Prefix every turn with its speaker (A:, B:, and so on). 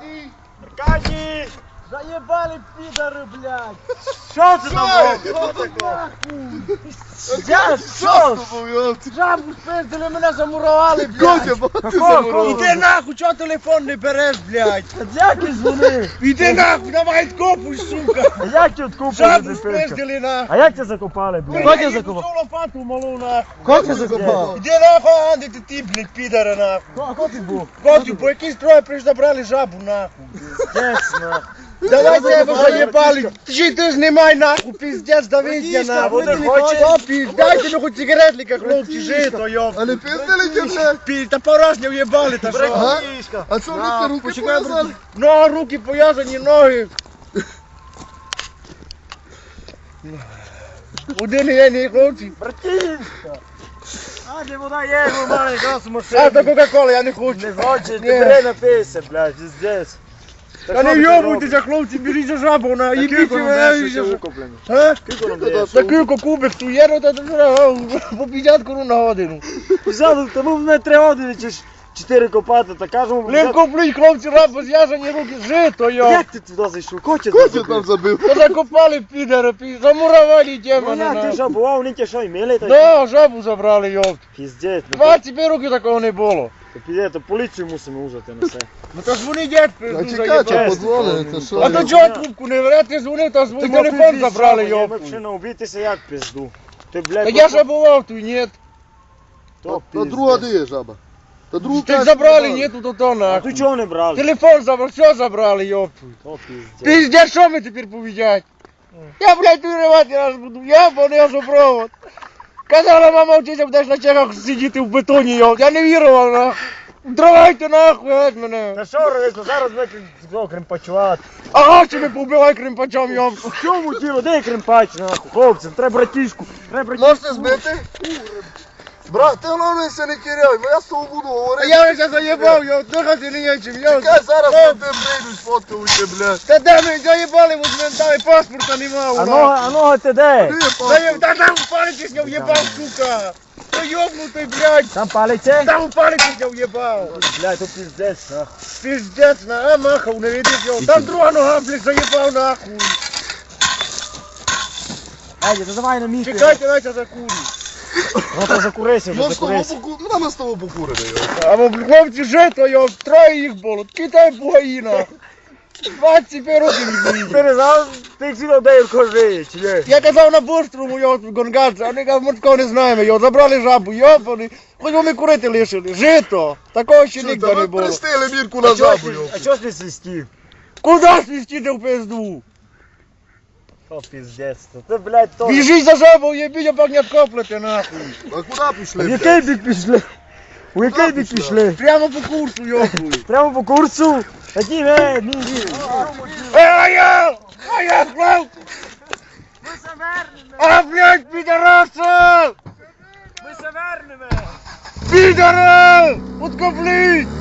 A: Arkadi! Arkadi! Закопали, підари, блядь! Що це там таке? Я, що? Жабу спиздили, мене замурували, блядь! Какого? Іди нахуй, чого телефон не береш, блядь? Як і дзвони? Іди нахуй, давай відкопуй, сука!
B: Як ти откупили
A: Жабу спиздили, нахуй!
B: А як ти закопали, блядь?
A: Котя закопав. лопату малу, нахуй!
C: Котя закопав.
A: Іди нахуй, Анди, ти ти, блядь, підара, нахуй!
B: А хто ти був?
A: Котю, по якійсь троє прийш забрали жабу, нахуй!
B: Пиздець, нахуй.
A: Давай тебе заебали! Ти ти знімай нахуй, пиздец, давидня нахуй!
B: хоче?
A: Дайте мені хоч сигаретлика, хлопці, жито, йоп!
C: А не блядь?
A: Пі- Та порожня уєбали, та що?
C: А що ви руки
A: почекай,
C: пов'язали?
A: Ну, руки пов'язані, ноги. Один є, не хлопці.
B: Братішка! А, де вода є, ви мали газ в
A: А, та Кока-Кола, я не хочу.
B: Не хочеш, ти бери напийся, блядь, пиздець.
A: Та не йобуйтеся, хлопці, беріть за жабу, на їбіть. А?
B: Скільки нам
A: кубик, ту є, ну, та та- та- по 50 корун на годину.
B: Взяли, тому в мене три години чи ж чотири копати, та кажемо,
A: Блін, куплють хлопці раб, зв'язані руки, жито, йо.
B: як ти туди зайшов? Котя
C: Котя там забив.
A: Та закопали підери, пі- замуровали
B: Ну
A: демони.
B: як ти
A: на.
B: жабував, вони тебе що, імели? та-
A: Да, жабу забрали, йоп.
B: Піздець, ну
A: 20 років такого не було.
B: то піде, то поліцію мусимо ужати на все.
A: Ну то дзвони дід,
C: А
A: пизду
C: чекай,
A: заїбав.
C: чи подзвонили, це що?
A: А то чого трубку не бере, ти дзвонив, то свій телефон забрали, йоп.
B: Ми взагалі убитися як пизду. Ти, блядь,
A: Та я ж бував тут, ні.
B: то
C: Та друга де є жаба? Та другу
A: Ти забрали, ні, тут то
B: А
A: нахуй.
B: ти чого не брали?
A: Телефон забрали, все забрали, йоп.
B: То піздець.
A: Пиздец, що ми тепер повідять? Я, блядь, виривати раз буду, я понесу провод. Казала мама, вчися будеш на чеках сидіти в бетоні, йоп. Я не вірував, нахуй. Тривайте нахуй, геть мене.
B: Та що робити, зараз ми окрім почувати.
A: Ага, чи ми побивай кримпачом, йоп.
B: В чому діло? Де кремпач, нахуй, хлопцям, треба братішку, треба братішку.
C: Можете збити? Брат, ти головне все не киряй, бо я з тобою буду
A: А
C: говорити.
A: я вже заєбав, йоп, дихати не.
C: Чекай, зараз ми тебе прийдуть, фоткаються, блядь.
A: Та де ми заєбали, бо з ментами паспорта нема
B: А
A: нас.
B: нога, а нога ти де?
C: Ти,
A: Заєб, та там палець я в'єбав, сука. Та блядь.
B: Там палице?
A: Там палець я в'єбав.
B: Блядь, то піздець, нахуй.
A: Пиздец, на, а махав, не видиш його. Там друга нога, блядь, заєбав нахуй.
B: Айде, давай на місце.
A: Чекайте, дайте закурю.
B: Ну то закурися вже,
C: з тобою
B: закурися.
C: поку... Ну, ми з тобою покуримо, йо.
A: Або хлопці жито, троє їх було. Китай бугаї, нахуй. 25 років
B: Ти не знав, ти всі де Юрко живе, чи ні?
A: Я казав на бустрому, йо, гонгадзе, а вони кажуть, ми такого не знаємо, йо, забрали жабу, йобаний. Хоч вони курити лишили. Жито. Такого ще
C: та
A: не
C: ви
A: було.
C: пристили мірку на жабу,
B: ти- А чого ж не свистів?
A: Куда свістіти в пизду?
B: О, піздець, то ти, блядь, то...
A: Біжіть за жабу, єбіть, а пак не откоплете, нахуй.
C: А куди пішли,
B: В який бік пішли? У який бік пішли?
A: Прямо по курсу, йобуй.
B: Прямо по курсу? Такі, е, ні, ні.
A: Е, а я! А я, хлопці! А, блядь, підараси!
B: Ми се вернемо!
A: Підари! Откопліть!